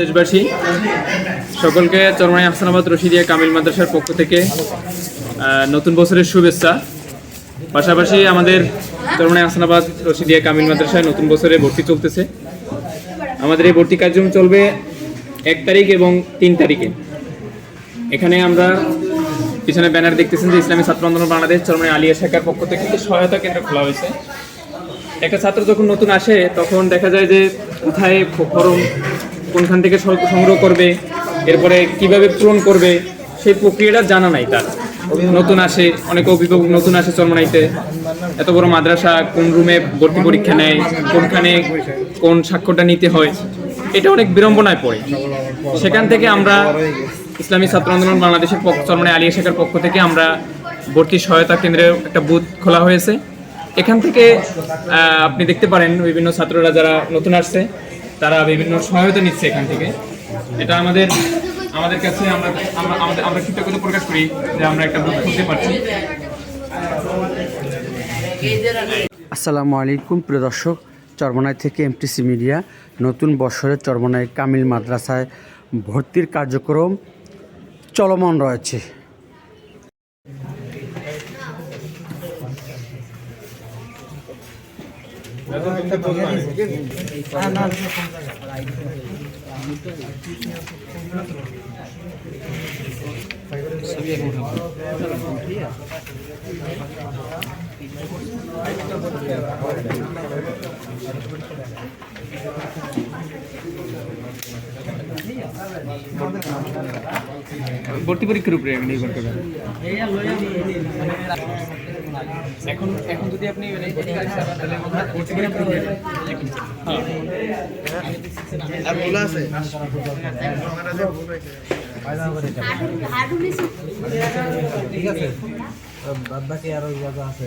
দেশবাসী, সকলকে চরমাই হাসানাবাদ রশিদিয়া কামিল মাদ্রাসার পক্ষ থেকে নতুন বছরের শুভেচ্ছা। পাশাপাশি আমাদের চরমাই হাসানাবাদ রশিদিয়া কামিল মাদ্রাসায় নতুন বছরে ভর্তি চলতেছে। আমাদের এই ভর্তি কার্যক্রম চলবে এক তারিখ এবং তিন তারিখে। এখানে আমরা পিছনে ব্যানার দেখতেছেন যে ইসলামী ছাত্র আন্দোলন বাংলাদেশ চরমাই আলিয়া শাখার পক্ষ থেকে একটি সহায়তা কেন্দ্র খোলা হয়েছে। একটা ছাত্র যখন নতুন আসে, তখন দেখা যায় যে কোথায় ফর্ম কোনখান থেকে সংগ্রহ করবে, এরপরে কীভাবে পূরণ করবে, সেই প্রক্রিয়াটা জানা নাই তার। নতুন আসে, অনেক অভিভাবক নতুন আসে চরমনাইতে। এত বড় মাদ্রাসা কোন রুমে ভর্তি পরীক্ষা নেয়, কোনখানে কোন স্বাক্ষরটা নিতে হয়, এটা অনেক বিড়ম্বনায় পড়ে। সেখান থেকে আমরা ইসলামী ছাত্র আন্দোলন বাংলাদেশের পক্ষ চরমনাই আলিয়া শাখার পক্ষ থেকে আমরা ভর্তি সহায়তা কেন্দ্রে একটা বুথ খোলা হয়েছে। এখান থেকে আপনি দেখতে পারেন বিভিন্ন ছাত্ররা যারা নতুন আসছে। তারা বিভিন্ন সহায়তা নিচ্ছে এখান থেকে। এটা আমাদের আমাদের কাছে আমরা আমরা কৃতজ্ঞতা প্রকাশ করি যে আমরা একটা বুথ খুলতে পারছি। আসসালামু আলাইকুম, প্রিয় দর্শক। চরমনাই থেকে এমটিসি মিডিয়া নতুন বছরে চরমনাই কামিল মাদ্রাসায় ভর্তির কার্যক্রম চলমান রয়েছে। না ভর্তি পরীক্ষার উপরে নির্ভর করবে এখন এখন যদি আপনি মানে ঠিক আছে বাদ বাকি আরও ইয়াদা আছে